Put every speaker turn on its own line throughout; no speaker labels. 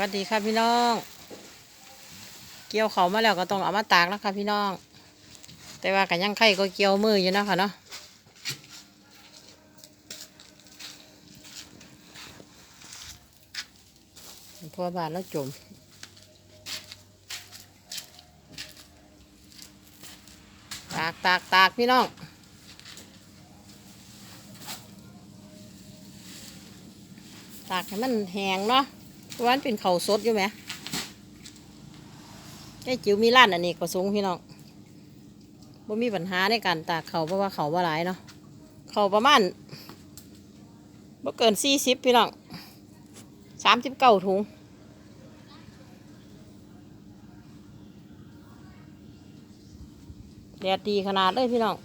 วัสดีค่ะพี่น้อง เกี่ยวเขามาแล้วก็ต้องเอามาตากแล้วค่ะพี่น้อง แต่ว่ากันยังไข่ก็เกี่ยวมืออยู่นะค่ะเนาะพัวบานแล้วจมตากตากตากพี่น้องตากให้มันแห้งเนาะ ว่ามันเป็นเขาสดอยู่ไหมไอ้จิ๋วมีร้านอันนี้ก็สูงพี่น้องบ่มีปัญหาในการตากเขาเพราะว่าเขาบ่หลายเนาะเขาประมาณบ่เกินสี่สิบพี่น้องสามสิบเก้าถุงแดดดีขนาดเลยพี่น้อง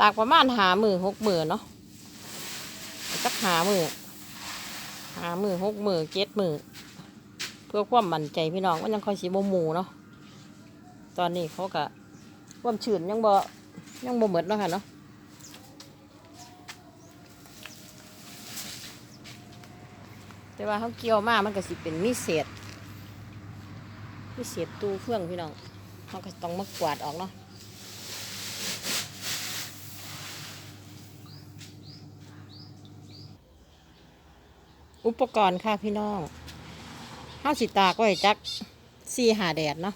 ตากประมาณหามือหกมือเนาะจักหามือ หามือหกมือเจ็ดมือเพื่อความมั่นใจพี่น้องว่ายังคอยสีโมหมูเนาะตอนนี้เขากะความชื้นยังบ่ยังบ่หมดเนาะค่ะเนาะแต่ว่าเขาเกี่ยวมามันก็สิเป็นมีเศษมีเศษตู้เฟื่องพี่น้องเขาก็ต้องมากวาดออกเนาะ อุปกรณ์ค่ะพี่น้องเฮาสิตากไว้จักสี่หาแดดเนาะ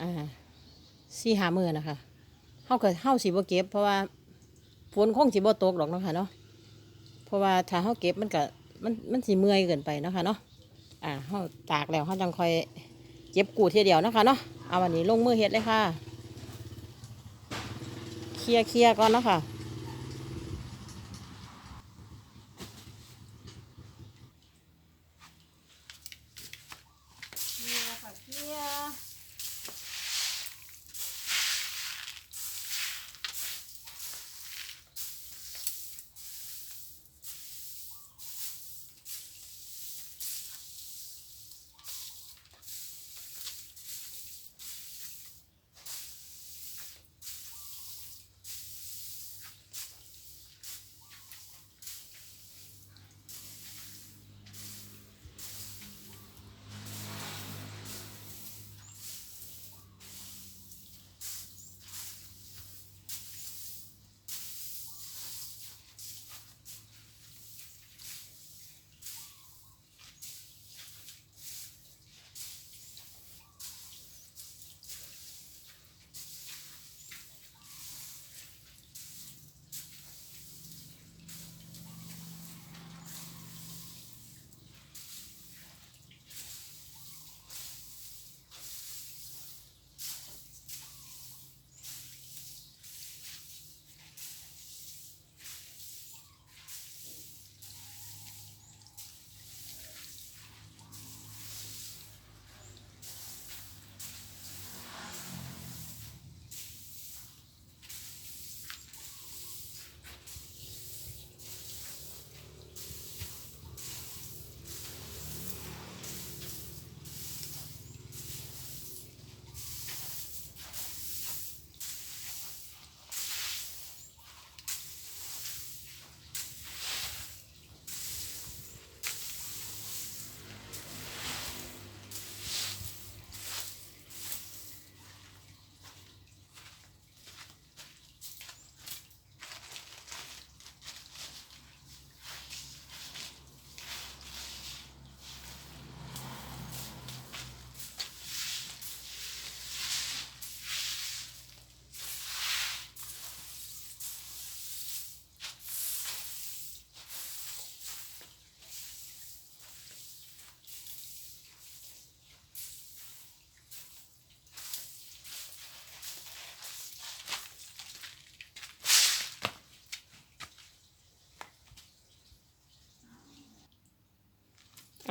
อ่าสี่หามือนะคะเฮาเก็เฮาสิบ่เก็บ เพราะว่าฝนคงสิบ่ตกหรอกเนาะค่ะเนาะเพราะว่าถ้าเฮาเก็บมันก็มันมันสิเมื่อยเกินไปเนาะค่ะเนาะอ่าเฮาตากแล้วเฮาจังคอยเก็บกูเทียเดียวนะคะเนาะเอาวันนี้ลงมือเฮ็ดเลยค่ะ เคลียร์เคลียร์ก่อนเนาะค่ะ เค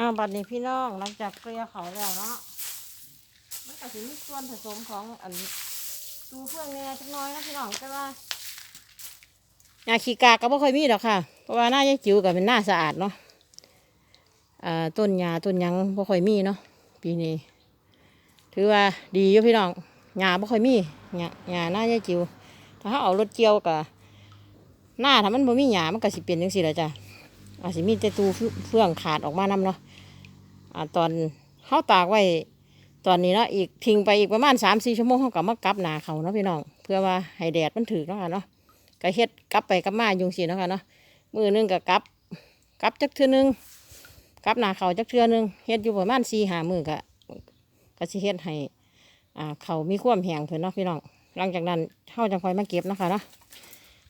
อ่าบัดนี้พี่น้องหลังจากเกลี่ยเขาแล้วเนาะมันก็สิมีส่วนผสมของอันตูเฟื่องแน่จักน้อยนะพี่น้องแต่ว่าหญ้าขี้กากก็บ่ค่อยมีดอกค่ะ เพราะว่าหน้ายายจิ๋วก็เป็นหน้าสะอาดเนาะอ่าต้นหญ้าต้นหยังบ่ค่อยมีเนาะปีนี้ ถือว่าดีอยู่พี่น้องหญ้าบ่ค่อยมีหญ้าหญ้าหน้ายายจิ๋วถ้าเขาเอารถเกี่ยวก็หน้าถ้ามันบ่มีหญ้ามันก็สิเป็นจังซี่แหละจ้ะอาจสิมีแต่ตูเฟื่องขาดออกมานำเนาะ อ่าตอนเขาตากไว้ตอนนี้เนาะอีกทิ้งไปอีกประมาณสามสี่ชั่วโมงเขาก็มากลับหนาเขาเนาะพี่น้องเพื่อว่าให้แดดมันถือเนาะค่ะเนาะก็เฮ็ดกลับไปกลับมายุงสีเนาะค่ะเนาะมือหนึงก็กลับกลับจักเทื่อหนึงกลับหนาเขาจักเทื่อหนึงเฮ็ดอยู่ประมาณสี่หามือก็ก็สิเฮ็ดให้อ่าเขามีความแห้งเพิ่นเนาะพี่น้องหลังจากนั้นเขาจะค่อยมาเก็บเนาะค่ะเนาะ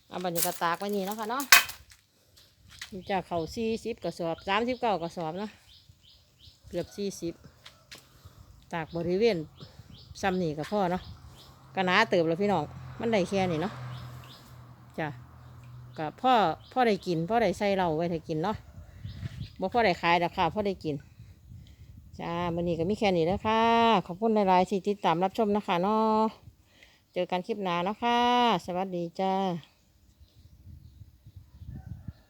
เอาบัดนี้ก็ตากไว้นี่เนาะค่ะเนาะจากเขาสี่สิบกระสอบสามสิบเก้ากระสอบเนาะ เกือบสี่สิบตากบริเวณซ้ำนี่กับพ่อเนาะกระนาเติบแล้วพี่น้อง มันได้แค่นี้เนาะจ้ะกับพ่อพ่อได้กินพ่อได้ใส่เหล้าไว้ให้กินเนาะบ่พ่อได้ขายดอกค่ะพ่อได้กินจ้ามื้อนี้ก็มีแค่นี้แล้วค่ะ ขอบคุณหลายๆที่ติดตามรับชมนะคะเนาะเจอกันคลิปหน้านะคะ สวัสดีจ้า